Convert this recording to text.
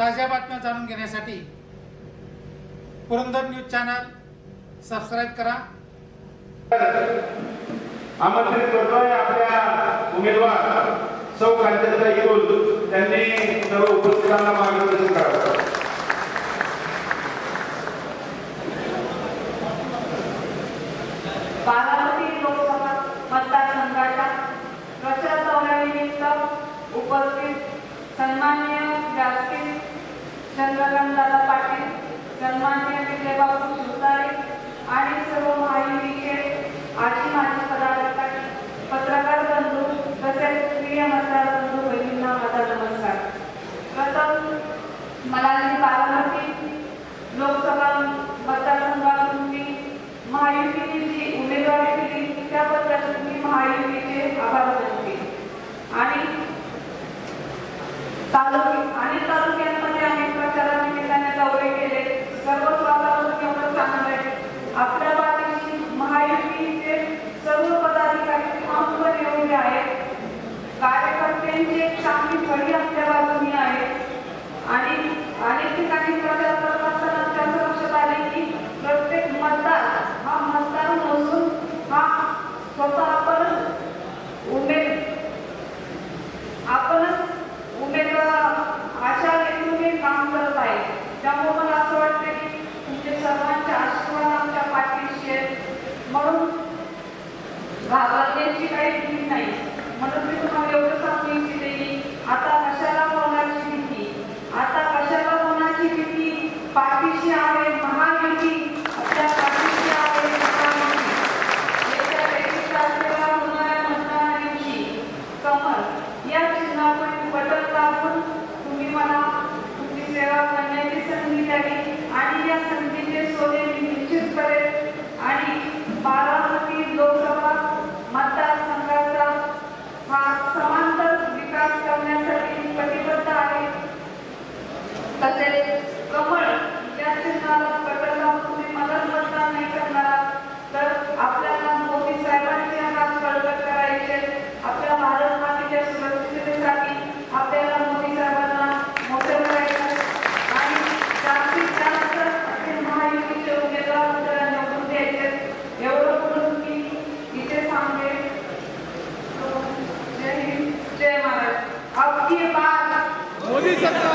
ताज्या बातम्या जाणून घेण्यासाठी पुरंदर न्यूज चॅनल सबस्क्राईब करा. आमंत्रित करतोय आपल्या उमेदवार सौ कांचनताई येऊल त्यांनी सर्व उपस्थितांना मार्गदर्शन करावं. बारामती लोकसभा मतदारसंघाच्या प्रचार दौऱ्यानिमित्त उपस्थित सन्माननीय व्यासपीठ चंद्रकांतदादा पाटील सन्माननीय विजयबाबू सुतारे आणि सर्व महायुतीचे आजी माजी पदाधिकारी पत्रकार बंधू तसेच प्रिय मतदार बंधू बहिणींना माझा नमस्कार. प्रथम मला जी बारामती लोकसभा मतदारसंघातून मी महायुतीने जी उमेदवारी दिली त्याबद्दल मी महायुतीचे आभार मानते आणि तालुके आणि तालुक्यांमध्ये आम्ही प्रचारानिमित्ताने दौरे केले सर्वच वातावरण एवढं चांगलं आहे आपल्या पाठीशी महायुतीचे सर्व पदाधिकारी ठामपणे येऊन आहेत कार्यकर्त्यांची एक चांगली फळी आपल्या बाजूनी आहे आणि अनेक ठिकाणी प्रचार करत असताना आमच्या लक्षात आले की प्रत्येक मतदार हा मतदार नसून हा स्वतः आपणच उमेद आपणच उमेदवार अशा हेतूने काम करत आहे. त्यामुळे मला असं वाटतं की तुमचे सर्वांचे आशीर्वाद आमच्या पाठीशी आहेत. म्हणून घाबरण्याची काही भीती नाही. म्हणून मी तुम्हाला Please,